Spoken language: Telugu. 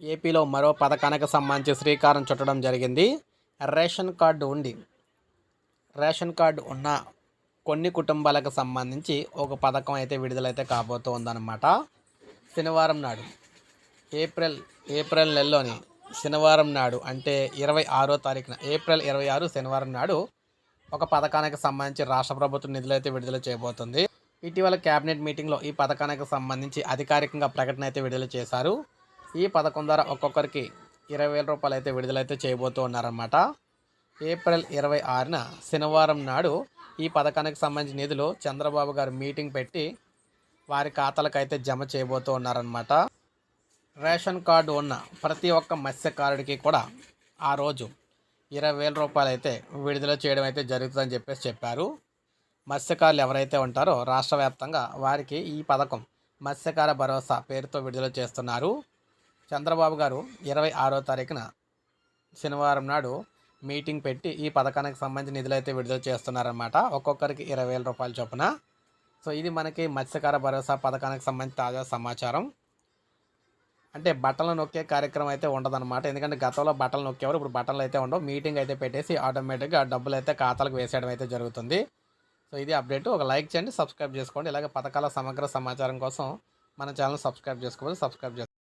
ఏపీలో మరో పథకానికి సంబంధించి శ్రీకారం చుట్టడం జరిగింది. రేషన్ కార్డు ఉండి రేషన్ కార్డు ఉన్న కొన్ని కుటుంబాలకు సంబంధించి ఒక పథకం అయితే విడుదలైతే కాబోతోందన్నమాట. శనివారం నాడు ఏప్రిల్ ఏప్రిల్ నెలలోని శనివారం నాడు అంటే ఇరవై ఆరో తారీఖున ఏప్రిల్ ఇరవై ఆరు శనివారం నాడు ఒక పథకానికి సంబంధించి రాష్ట్ర ప్రభుత్వం నిధులైతే విడుదల చేయబోతుంది. ఇటీవల కేబినెట్ మీటింగ్లో ఈ పథకానికి సంబంధించి అధికారికంగా ప్రకటన అయితే విడుదల చేశారు. ఈ పథకం ద్వారా ఒక్కొక్కరికి ఇరవై వేల రూపాయలు అయితే విడుదలైతే చేయబోతూ ఉన్నారన్నమాట. ఏప్రిల్ ఇరవై ఆరున శనివారం నాడు ఈ పథకానికి సంబంధించిన నిధులు చంద్రబాబు గారు మీటింగ్ పెట్టి వారి ఖాతాలకు అయితే జమ చేయబోతూ ఉన్నారనమాట రేషన్ కార్డు ఉన్న ప్రతి ఒక్క మత్స్యకారుడికి కూడా ఆ రోజు ఇరవై వేల రూపాయలు అయితే విడుదల చేయడం అయితే జరుగుతుందని చెప్పేసి చెప్పారు. మత్స్యకారులు ఎవరైతే ఉంటారో రాష్ట్ర వ్యాప్తంగా వారికి ఈ పథకం మత్స్యకార భరోసా పేరుతో విడుదల చేస్తున్నారు. చంద్రబాబు గారు ఇరవై ఆరో తారీఖున శనివారం నాడు మీటింగ్ పెట్టి ఈ పథకానికి సంబంధించిన నిధులు అయితే విడుదల చేస్తున్నారనమాట ఒక్కొక్కరికి ఇరవై వేల రూపాయల చొప్పున. సో ఇది మనకి మత్స్యకార భరోసా పథకానికి సంబంధించి తాజా సమాచారం. అంటే బట్టలు నొక్కే కార్యక్రమం అయితే ఉండదన్నమాట. ఎందుకంటే గతంలో బట్టలు నొక్కేవారు ఇప్పుడు బట్టలు అయితే ఉండవు. మీటింగ్ అయితే పెట్టేసి ఆటోమేటిక్గా డబ్బులు అయితే ఖాతాలకు వేసేయడం అయితే జరుగుతుంది. సో ఇది అప్డేట్. ఒక లైక్ చేయండి సబ్స్క్రైబ్ చేసుకోండి. ఇలాగే పథకాల సమగ్ర సమాచారం కోసం మన ఛానల్ సబ్స్క్రైబ్ చేసుకోవాలి. సబ్స్క్రైబ్ చేసుకోండి